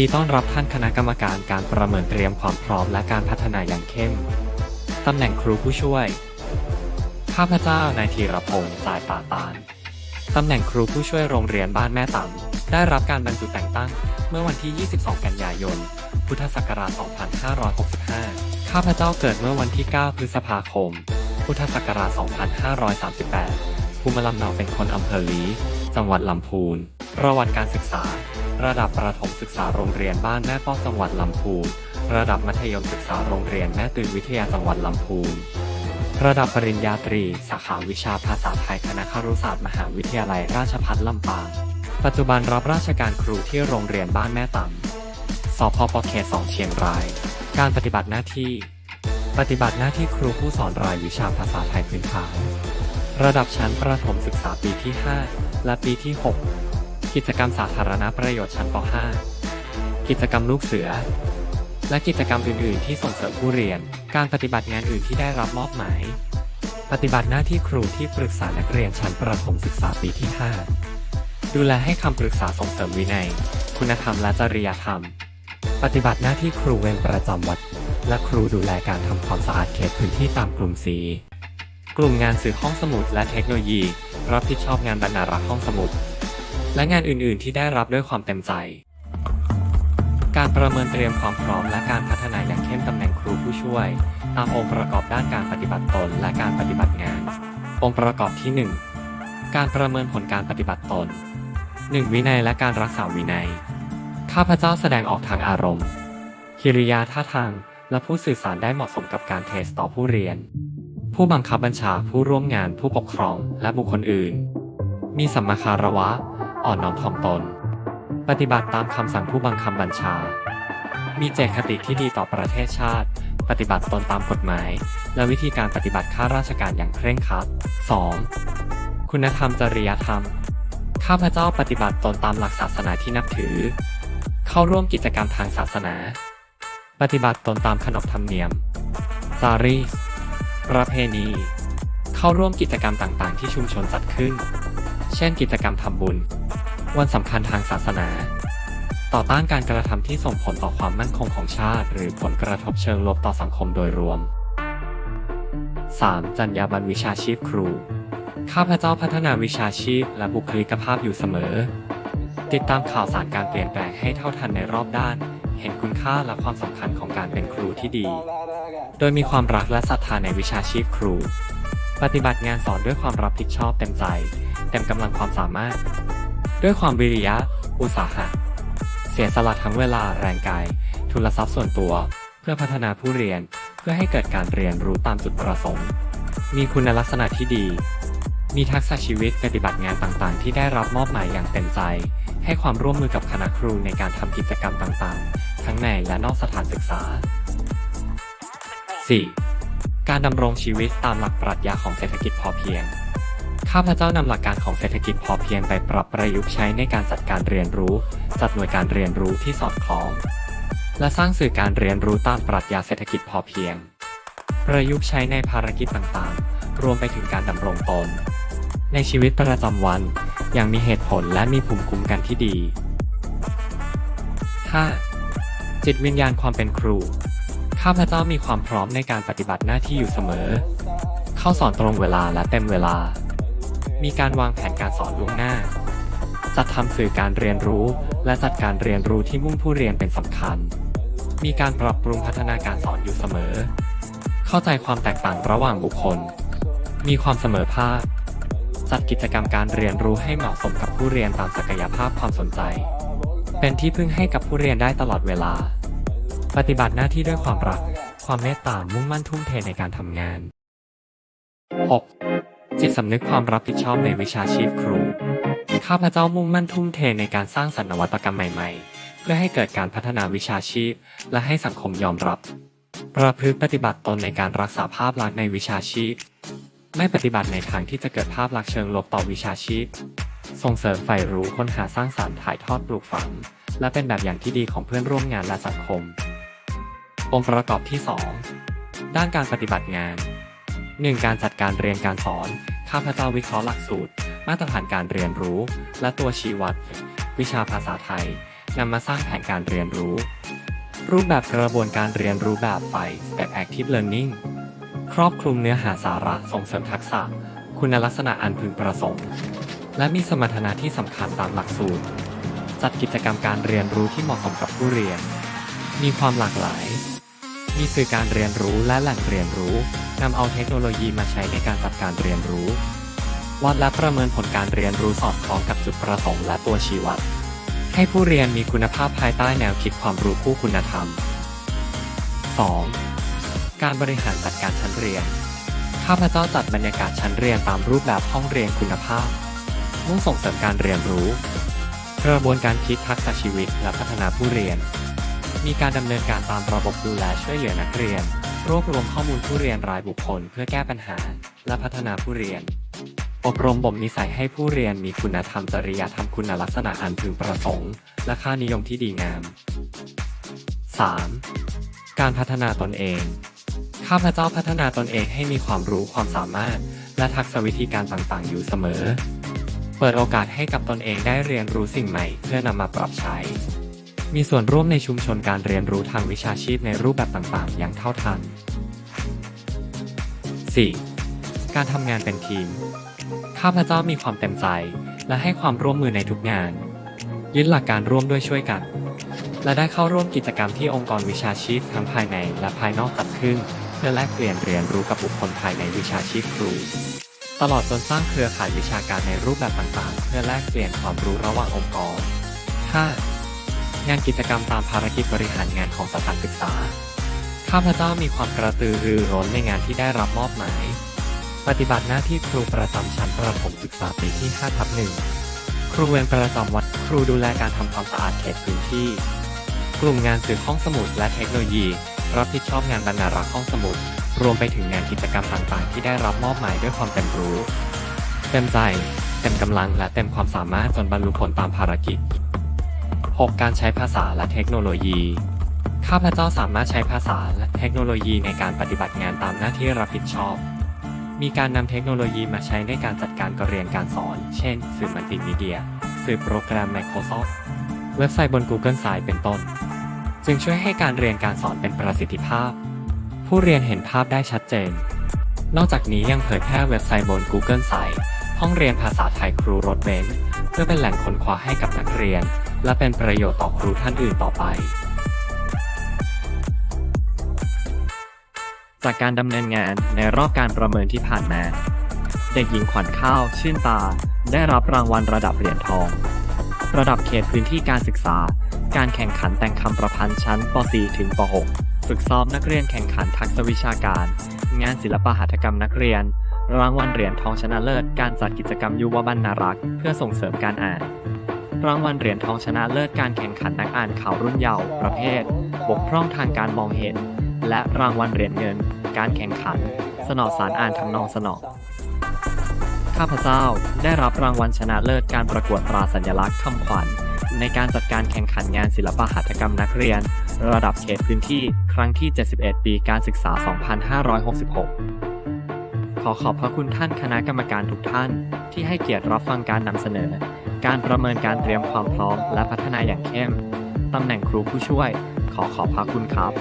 ดีต้อนรับท่านคณะกรรมการการประเมินเตรียมความพร้อมและการพัฒนาอย่างเข้ม ตำแหน่งครูผู้ช่วย ข้าพเจ้านายธีรพงศ์ตายป่าตานตำแหน่งครูผู้ช่วยโรงเรียนบ้านแม่ต่ำได้รับการบรรจุแต่งตั้ง เมื่อวันที่ 22 กันยายน พุทธศักราช 2565 ข้าพเจ้าเกิดเมื่อวันที่ 9 พฤษภาคม พุทธศักราช 2538 ภูมิลำเนาเป็นคนอำเภอลี จังหวัดลำพูน ประวัติการศึกษา ระดับประถมศึกษาโรงเรียนบ้านแม่ป้อจังหวัดลำพูน ระดับมัธยมศึกษาโรงเรียนแม่ตื่นวิทยาจังหวัดลำพูน ระดับปริญญาตรี สาขาวิชาภาษาไทยคณะครุศาสตร์มหาวิทยาลัยราชภัฏลำปาง ปัจจุบันรับราชการครูที่โรงเรียนบ้านแม่ตำสพปเขต2เชียงราย การปฏิบัติหน้าที่ ปฏิบัติหน้าที่ครูผู้สอนรายวิชาภาษาไทยพื้นฐาน ระดับชั้นประถมศึกษาปีที่ 5 และปีที่ 6 กิจกรรมสาธารณประโยชน์ชั้นป .5 กิจกรรมลูกเสือ และกิจกรรมอื่น ๆ ที่ส่งเสริมผู้เรียน การปฏิบัติงานอื่นที่ได้รับมอบหมาย ปฏิบัติหน้าที่ครูที่ปรึกษานักเรียนชั้นประถมศึกษาปีที่ 5 ดูแลให้คำปรึกษาส่งเสริมวินัย คุณธรรมและจริยธรรม ปฏิบัติหน้าที่ครูเวรประจำวัด และครูดูแลการทำความสะอาดเขตพื้นที่ตามกลุ่มสีกลุ่มงานสื่อห้องสมุดและเทคโนโลยีรับผิดชอบงานบรรณารักษ์ห้องสมุด และงานอื่นๆ ที่ได้รับด้วยความเต็มใจ การประเมินเตรียมความพร้อม และการพัฒนาอย่างเข้มตำแหน่งครูผู้ช่วย ตามองค์ประกอบด้านการปฏิบัติตนและการปฏิบัติงาน องค์ประกอบที่ 1 การประเมินผลการปฏิบัติตน 1. วินัยและการรักษาวินัย ข้าพเจ้าแสดงออกทางอารมณ์ กิริยาท่าทาง และผู้สื่อสารได้เหมาะสมกับการเทสต่อผู้เรียน ผู้บังคับบัญชาผู้ร่วมงานผู้ปกครองและบุคคลอื่น มีสัมมาคารวะ อ่อนน้อมถ่อมตน ปฏิบัติตามคำสั่งผู้บังคับบัญชา มีเจตคติที่ดีต่อประเทศชาติ ปฏิบัติตนตามกฎหมาย และวิธีการปฏิบัติข้าราชการอย่างเคร่งครัด 2. คุณธรรมจริยธรรม ข้าพเจ้าปฏิบัติตนตามหลักศาสนาที่นับถือ เข้าร่วมกิจกรรมทางศาสนา ปฏิบัติตนตามขนบธรรมเนียมจารีประเพณี เข้าร่วมกิจกรรมต่างๆ ที่ชุมชนจัดขึ้น เช่นกิจกรรมทำบุญ วันสำคัญทางศาสนา ต่อต้านการกระทำที่ส่งผลต่อความมั่นคงของชาติ หรือผลกระทบเชิงลบต่อสังคมโดยรวม 3. จรรยาบรรณวิชาชีพครู ข้าพเจ้าพัฒนาวิชาชีพและบุคลิกภาพอยู่เสมอ ติดตามข่าวสารการเปลี่ยนแปลงให้เท่าทันในรอบด้าน เห็นคุณค่าและความสำคัญของการเป็นครูที่ดี โดยมีความรักและศรัทธาในวิชาชีพครู ปฏิบัติงานสอนด้วยความรับผิดชอบเต็มใจ เต็มกำลังความสามารถ ด้วยความวิริยะ อุตสาหะ เสียสละทั้งเวลาแรงกาย ทุนทรัพย์ส่วนตัว เพื่อพัฒนาผู้เรียนเพื่อให้เกิดการเรียนรู้ตามจุดประสงค์ มีคุณลักษณะที่ดี มีทักษะชีวิตปฏิบัติงานต่างๆ ที่ได้รับมอบหมายอย่างเต็มใจ ให้ความร่วมมือกับคณะครูในการทำกิจกรรมต่างๆ ทั้งในและนอกสถานศึกษา 4. การดำรงชีวิตตามหลักปรัชญาของเศรษฐกิจพอเพียง ข้าพเจ้านำหลักการของเศรษฐกิจพอเพียงไปปรับประยุกต์ใช้ในการจัดการเรียนรู้ จัดหน่วยการเรียนรู้ที่สอดคล้อง และสร้างสื่อการเรียนรู้ตามปรัชญาเศรษฐกิจพอเพียง ประยุกต์ใช้ในภารกิจต่างๆ รวมไปถึงการดำรงตน ในชีวิตประจำวันอย่างมีเหตุผลและมีภูมิคุ้มกันที่ดี 5. จิตวิญญาณความเป็นครู ข้าพเจ้ามีความพร้อมในการปฏิบัติหน้าที่อยู่เสมอ เข้าสอนตรงเวลาและเต็มเวลา มีการวางแผนการสอนล่วงหน้า จัดทำสื่อการเรียนรู้ และจัดการเรียนรู้ที่มุ่งผู้เรียนเป็นสำคัญ มีการปรับปรุงพัฒนาการสอนอยู่เสมอ เข้าใจความแตกต่างระหว่างบุคคล มีความเสมอภาค จัดกิจกรรมการเรียนรู้ให้เหมาะสมกับผู้เรียนตามศักยภาพความสนใจ เป็นที่พึ่งให้กับผู้เรียนได้ตลอดเวลา ปฏิบัติหน้าที่ด้วยความรัก ความเมตตา มุ่งมั่นทุ่มเทในการทำงาน 6. จิตสำนึกความรับผิดชอบในวิชาชีพครู ข้าพเจ้ามุ่งมั่นทุ่มเทในการสร้างสรรค์นวัตกรรมใหม่ ๆ เพื่อให้เกิดการพัฒนาวิชาชีพ และให้สังคมยอมรับ ประพฤติปฏิบัติตนในการรักษาภาพลักษณ์ในวิชาชีพ ไม่ปฏิบัติในทางที่จะเกิดภาพลักษณ์เชิงลบต่อวิชาชีพ ส่งเสริมใฝ่รู้ค้นหาสร้างสรรค์ถ่ายทอดปลูกฝัง และเป็นแบบอย่างที่ดีของเพื่อนร่วมงานและสังคม องค์ประกอบที่ 2 ด้านการปฏิบัติงาน 1. การจัดการเรียนการสอน ข้าพเจ้าวิเคราะห์หลักสูตร มาตรฐานการเรียนรู้ และตัวชี้วัด วิชาภาษาไทยนำมาสร้างแผนการเรียนรู้ รูปแบบกระบวนการเรียนรู้แบบไฟ Step Active Learning ครอบคลุมเนื้อหาสาระส่งเสริมทักษะ คุณลักษณะอันพึงประสงค์ และมีสมรรถนะที่สำคัญตามหลักสูตร จัดกิจกรรมการเรียนรู้ที่เหมาะสมกับผู้เรียน มีความหลากหลาย มีสื่อการเรียนรู้และแหล่งเรียนรู้นำเอาเทคโนโลยีมาใช้ในการจัดการเรียนรู้ วัดและประเมินผลการเรียนรู้สอดคล้องกับจุดประสงค์และตัวชี้วัด ให้ผู้เรียนมีคุณภาพภายใต้แนวคิดความรู้คู่คุณธรรม 2. การบริหารจัดการชั้นเรียน ข้าพเจ้าจัดบรรยากาศชั้นเรียนตามรูปแบบห้องเรียนคุณภาพ มุ่งส่งเสริมการเรียนรู้ กระบวนการคิดทักษะชีวิตและพัฒนาผู้เรียน มีการดำเนินการตามระบบดูแลช่วยเหลือนักเรียน รวบรวมข้อมูลผู้เรียนรายบุคคล เพื่อแก้ปัญหา และพัฒนาผู้เรียน อบรมบ่มนิสัยให้ผู้เรียนมีคุณธรรมจริยธรรมคุณลักษณะอันพึงประสงค์ และค่านิยมที่ดีงาม 3. การพัฒนาตนเอง ข้าพเจ้าพัฒนาตนเองให้มีความรู้ความสามารถ และทักษะวิธีการต่างๆ อยู่เสมอ เปิดโอกาสให้กับตนเองได้เรียนรู้สิ่งใหม่ เพื่อนำมาปรับใช้ มีส่วนร่วมในชุมชนการเรียนรู้ทางวิชาชีพในรูปแบบต่างๆ อย่างเท่าทัน 4. การทำงานเป็นทีม ข้าพเจ้ามีความเต็มใจ และให้ความร่วมมือในทุกงาน ยึดหลักการร่วมด้วยช่วยกัน และได้เข้าร่วมกิจกรรมที่องค์กรวิชาชีพทั้งภายในและภายนอกจัดขึ้น เพื่อแลกเปลี่ยนเรียนรู้กับบุคคลภายในวิชาชีพครู ตลอดจนสร้างเครือข่ายวิชาการในรูปแบบต่างๆ เพื่อแลกเปลี่ยนความรู้ระหว่างองค์กร 5. งานกิจกรรมตามภารกิจบริหารงานของสถานศึกษา ข้าพเจ้ามีความกระตือรือร้นในงานที่ได้รับมอบหมาย ปฏิบัติหน้าที่ครูประจำชั้นประถมศึกษาปีที่5ทับหนึ่งครูเวรประจำวัดครูดูแลการทำความสะอาดเขตพื้นที่ กลุ่มงานสื่อห้องสมุดและเทคโนโลยี รับผิดชอบงานบรรณารักษ์ห้องสมุด รวมไปถึงงานกิจกรรมต่างๆ ที่ได้รับมอบหมายด้วยความเต็มรู้ เต็มใจ เต็มกำลังและเต็มความสามารถจนบรรลุผลตามภารกิจ 6. การใช้ภาษาและเทคโนโลยี ข้าพเจ้าสามารถใช้ภาษาและเทคโนโลยีในการปฏิบัติงานตามหน้าที่รับผิดชอบ มีการนำเทคโนโลยีมาใช้ในการจัดการการเรียนการสอน เช่น สื่อมัลติมีเดีย สื่อโปรแกรม Microsoft เว็บไซต์บน Google Site เป็นต้น จึงช่วยให้การเรียนการสอนเป็นประสิทธิภาพ ผู้เรียนเห็นภาพได้ชัดเจน นอกจากนี้ยังเผยแพร่เว็บไซต์บน Google Site ห้องเรียนภาษาไทยครูรถเบนซ์เพื่อเป็นแหล่งค้นคว้าให้กับนักเรียน และเป็นประโยชน์ต่อครูท่านอื่นต่อไป จากการดำเนินงานในรอบการประเมินที่ผ่านมา เด็กหญิงขวัญข้าวชื่นตา ได้รับรางวัลระดับเหรียญทอง ระดับเขตพื้นที่การศึกษา การแข่งขันแต่งคำประพันธ์ชั้นป .4 ถึงป .6 ฝึกซ้อมนักเรียนแข่งขันทักษะวิชาการ งานศิลปหัตถกรรมนักเรียนรางวัลเหรียญทองชนะเลิศ การจัดกิจกรรมยุวบรรณารักษ์เพื่อส่งเสริมการอ่าน รางวัลเหรียญทองชนะเลิศการแข่งขันนักอ่านข่าวรุ่นเยาว์ประเภท บกพร่องทางการมองเห็น และรางวัลเหรียญเงิน การแข่งขัน สนอสารอ่านทำนองสนอข้าพเจ้าได้รับรางวัลชนะเลิศการประกวดตราสัญลักษณ์คำขวัญ ในการจัดการแข่งขันงานศิลปหัตถกรรมนักเรียน ระดับเขตพื้นที่ครั้งที่ 71 ปีการศึกษา 2566ขอขอบพระคุณท่านคณะกรรมการทุกท่านที่ให้เกียรติรับฟังการนำเสนอ การประเมินการเตรียมความพร้อม และพัฒนาอย่างเข้ม ตำแหน่งครูผู้ช่วย ขอขอบพระคุณครับ